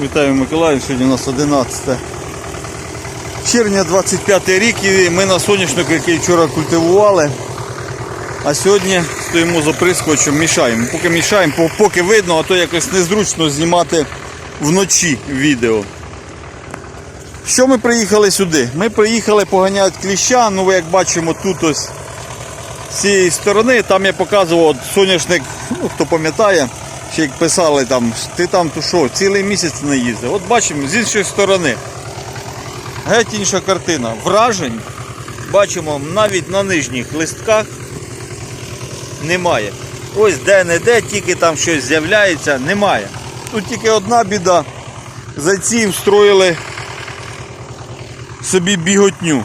Вітаю Миколаїв, сьогодні у нас 11 червня 25 рік і ми на соняшнику, який вчора культивували. А сьогодні стоїмо за прискочем, мішаємо. Поки мішаємо, поки видно, а то якось незручно знімати вночі відео. Що ми приїхали сюди? Ми приїхали поганяти кліща, ну ви як бачимо тут ось з цієї сторони, там я показував от соняшник, ну хто пам'ятає, ще як писали там, ти там то що, цілий місяць не їздив. От бачимо, з іншої сторони. Геть інша картина. Вражень бачимо навіть на нижніх листках немає. Ось де-не-де, тільки там щось з'являється, немає. Тут тільки одна біда. Зайці встроїли собі біготню.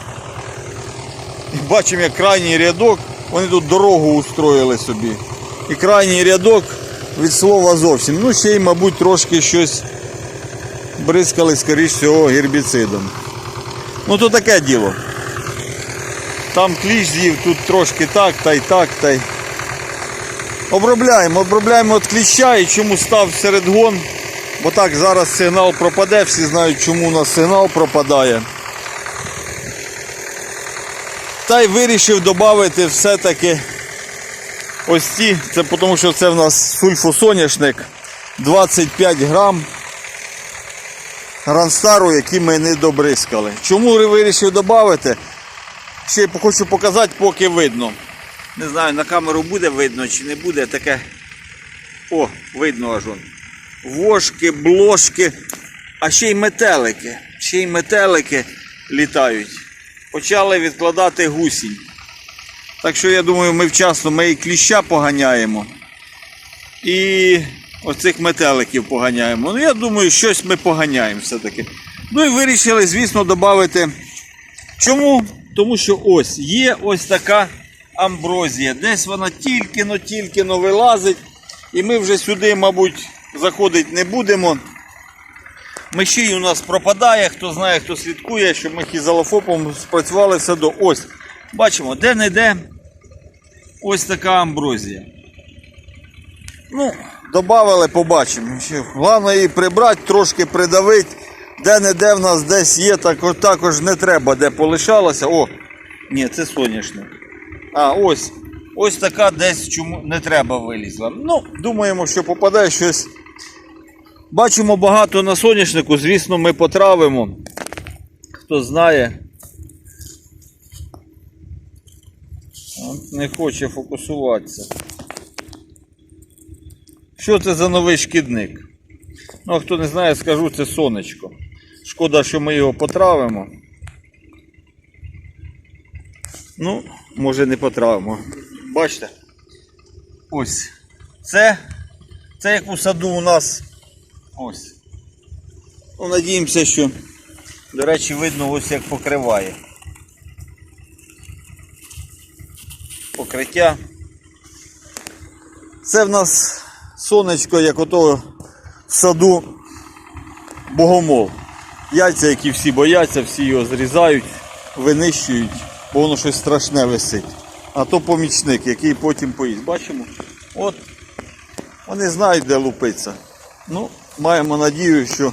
І бачимо, як крайній рядок, вони тут дорогу устроїли собі. І крайній рядок від слова зовсім. Ну, ще й, мабуть, трошки щось бризкали, скоріш всього, гербіцидом. Ну то таке діло. Там кліщ з'їв, тут трошки так, та й так, та й. Обробляємо, обробляємо від кліща і чому став серед гон. Бо так зараз сигнал пропаде, всі знають, чому у нас сигнал пропадає. Та й вирішив додати все-таки ось ці, це тому що це в нас сульфосоняшник 25 грам Ранстару, який ми не добризкали. Чому вирішив додати? Ще хочу показати, поки видно. Не знаю, на камеру буде видно чи не буде таке. О, видно аж он. Вошки, блошки, а ще й метелики. Ще й метелики літають. Почали відкладати гусінь. Так що я думаю, ми вчасно ми і кліща поганяємо. І оцих метеликів поганяємо. Ну я думаю, щось ми поганяємо все-таки. Ну і вирішили, звісно, додати. Чому? Тому що ось є ось така амброзія. Десь вона тільки-но, тільки-но вилазить. І ми вже сюди, мабуть, заходити не будемо. Мишій у нас пропадає, хто знає, хто слідкує, щоб ми хізалофопом спрацювали все до ось. Бачимо, де-не-де ось така амброзія. Ну, додали, побачимо. Головне її прибрати, трошки придавити. Де-не-де в нас десь є, також, також не треба, де полишалося. О, ні, це соняшник. А, ось. Ось така десь чому не треба вилізла. Ну, думаємо, що попаде щось. Бачимо багато на соняшнику, звісно, ми потравимо. Хто знає. Не хоче фокусуватися. Що це за новий шкідник? Ну, а хто не знає, скажу, це сонечко. Шкода, що ми його потравимо. Ну, може не потравимо. Бачите? Ось. Це, це як у саду у нас. Ось. Ну, надіємося, що, до речі, видно ось як покриває. Покриття. Це в нас сонечко, як ото в саду богомол. Яйця, які всі бояться, всі його зрізають, винищують, бо воно щось страшне висить. А то помічник, який потім поїсть. Бачимо? От вони знають, де лупиться. Ну, маємо надію, що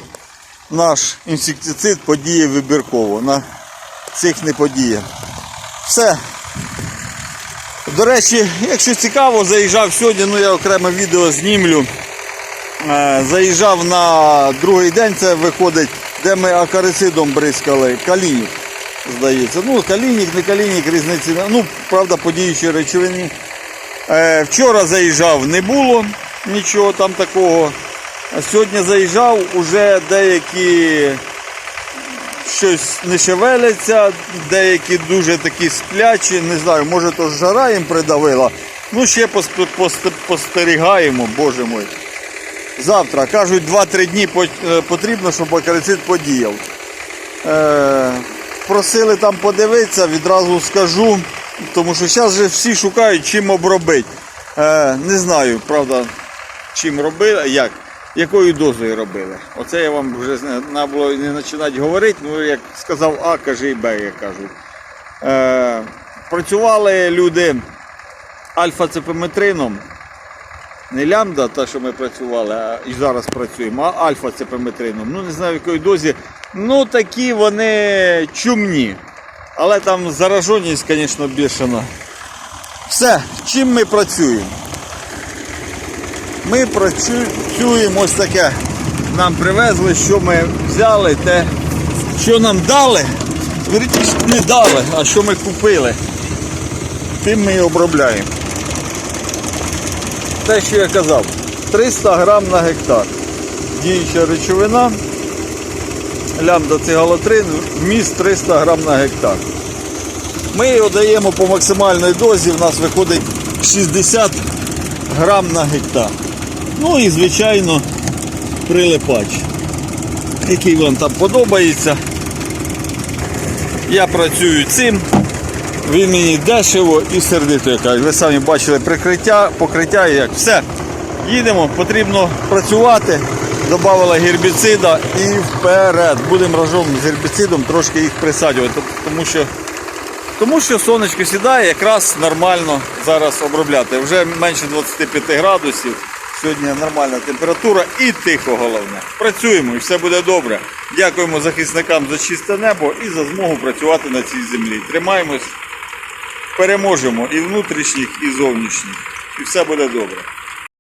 наш інсектицид подіє вибірково. На цих не подіє. Все. До речі, якщо цікаво, заїжджав сьогодні, ну я окреме відео знімлю. Е, Заїжджав на другий день, це виходить, де ми акарицидом бризкали. Калінік, здається. Ну, калінік, не калінік, різниці. Ну, правда, по діючій речовині. Е, Вчора заїжджав, не було нічого там такого. Сьогодні заїжджав, уже деякі щось не шевеляться, деякі дуже такі сплячі, не знаю, може то жара їм придавила. Ну, ще постерігаємо, боже мой. Завтра, кажуть, 2-3 дні е, потрібно, щоб акарицид подіяв. Е, просили там подивитися, відразу скажу, тому що зараз вже всі шукають, чим обробити. Е, не знаю, правда, чим робили, як, якою дозою робили. Оце я вам вже треба було не починати говорити, ну як сказав А, кажи і Б, як кажуть. Е, працювали люди альфа-цепиметрином. Не лямбда, та, що ми працювали, а і зараз працюємо, а альфа цепиметрином. Ну не знаю в якої дозі. Ну такі вони чумні. Але там зараженість, звісно, бішена. Все, чим ми працюємо? Ми працюємо ось таке. Нам привезли, що ми взяли, те, що нам дали. Вірніше, не дали, а що ми купили. Тим ми і обробляємо. Те, що я казав, 300 грам на гектар. Діюча речовина, лямбда цигалотрин, вміст 300 грам на гектар. Ми його даємо по максимальній дозі, в нас виходить 60 грам на гектар. Ну і звичайно прилипач, який вам там подобається. Я працюю цим. Він мені дешево і сердито яка. Ви самі бачили прикриття, покриття і як. Все. Їдемо, потрібно працювати. Добавила гербіцида і вперед. Будемо разом з гербіцидом трошки їх присаджувати, тому що, тому що сонечко сідає, якраз нормально зараз обробляти. Вже менше 25 градусів. Сьогодні нормальна температура і тихо головне. Працюємо і все буде добре. Дякуємо захисникам за чисте небо і за змогу працювати на цій землі. Тримаємось переможемо і внутрішніх, і зовнішніх. І все буде добре.